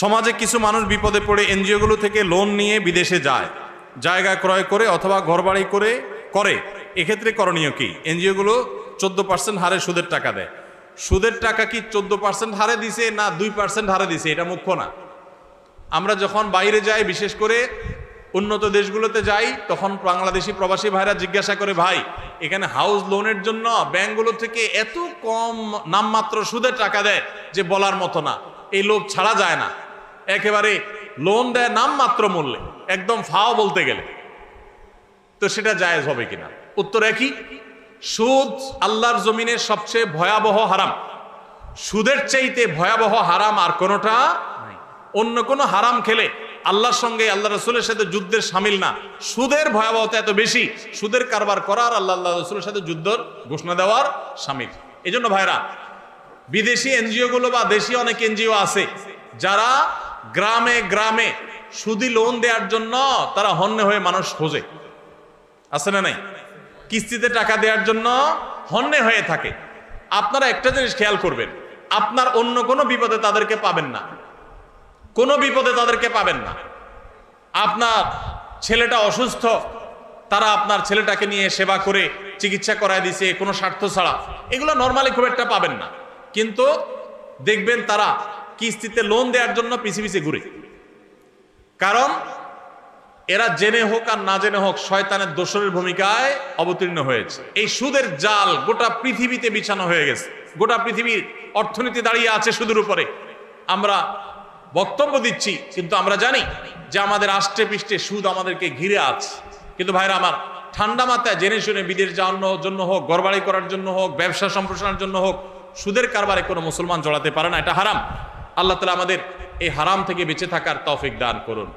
সমাজে কিছু মানুষ বিপদে পড়ে এনজিওগুলো থেকে লোন নিয়ে বিদেশে যায়, জায়গা ক্রয় করে অথবা ঘরবাড়ি করে করে। এক্ষেত্রে করণীয় কি? এনজিওগুলো চোদ্দ পার্সেন্ট হারে সুদের টাকা দেয়। সুদের টাকা কি চোদ্দ পার্সেন্ট হারে দিছে না দুই পার্সেন্ট হারে দিছে? এটা মুখ্য না। আমরা যখন বাইরে যাই, বিশেষ করে উন্নত দেশগুলোতে যাই, তখন বাংলাদেশি প্রবাসী ভাইরা জিজ্ঞাসা করে, ভাই, এখানে হাউস লোনের জন্য ব্যাংকগুলো থেকে এত কম নামমাত্র সুদের টাকা দেয় যে বলার মতো না। এই লোভ ছাড়া যায় না। একেবারে লোন দেয় নাম মাত্র মূল্যে, একদম ফাও বলতে গেলে। তো সেটা জায়েজ হবে কিনা? উত্তর একই, সুদ আল্লাহর জমিনের সবচেয়ে ভয়াবহ হারাম। সুদের চাইতে ভয়াবহ হারাম আর কোনোটা অন্য কোনো হারাম খেলে আল্লাহর সঙ্গে আল্লাহ রসুলের সাথে যুদ্ধের সামিল না। সুদের ভয়াবহতা এত বেশি, সুদের কারবার করার আল্লাহ আল্লাহ রসুলের সাথে যুদ্ধর ঘোষণা দেওয়ার সামিল। এই জন্য ভাইরা, বিদেশি এনজিও গুলো বা দেশি অনেক এনজিও আছে, যারা গ্রামে গ্রামে সুদি লোন দেওয়ার জন্য তারা হন্যে হয়ে মানুষ খোঁজে। আছে না নাই? কিস্তিতে টাকা দেওয়ার জন্য হন্যে হয়ে থাকে। আপনারা একটা জিনিস খেয়াল করবেন, আপনার অন্য কোনো বিপদে তাদেরকে পাবেন না। কোনো বিপদে তাদেরকে পাবেন না। আপনার ছেলেটা অসুস্থ, তারা আপনার ছেলেটাকে নিয়ে সেবা করে চিকিৎসা করায় দিছে, কোনো স্বার্থ ছাড়া। এগুলো নর্মালি খুব একটা পাবেন না। কিন্তু দেখবেন তারা কিস্তিতে লোন দেওয়ার জন্য পিছিয়ে পিছি ঘুরে। কারণ এরা জেনে হোক আর না জেনে হোক, শয়তানের দোসরের ভূমিকায় অবতীর্ণ হয়েছে। এই সুদের জাল গোটা পৃথিবীতে বিছানো হয়ে গেছে। গোটা পৃথিবীর অর্থনীতি দাঁড়িয়ে আছে সুদের উপরে। আমরা বক্তব্য দিচ্ছি, কিন্তু আমরা জানি যে আমাদের আষ্টে পৃষ্ঠে সুদ আমাদেরকে ঘিরে আছে। কিন্তু ভাইরা আমার, ঠান্ডা মাথায় জেনে শুনে বিদেশ যাওয়ানোর জন্য হোক গড়বাড়ি করার জন্য হোক, ব্যবসা সম্প্রসারণের জন্য হোক, সুদের কারবারে কোনো মুসলমান জড়াতে পারে না, এটা হারাম। আল্লাহ তালা আমাদের এই হারাম থেকে বেঁচে থাকার তৌফিক দান করুন।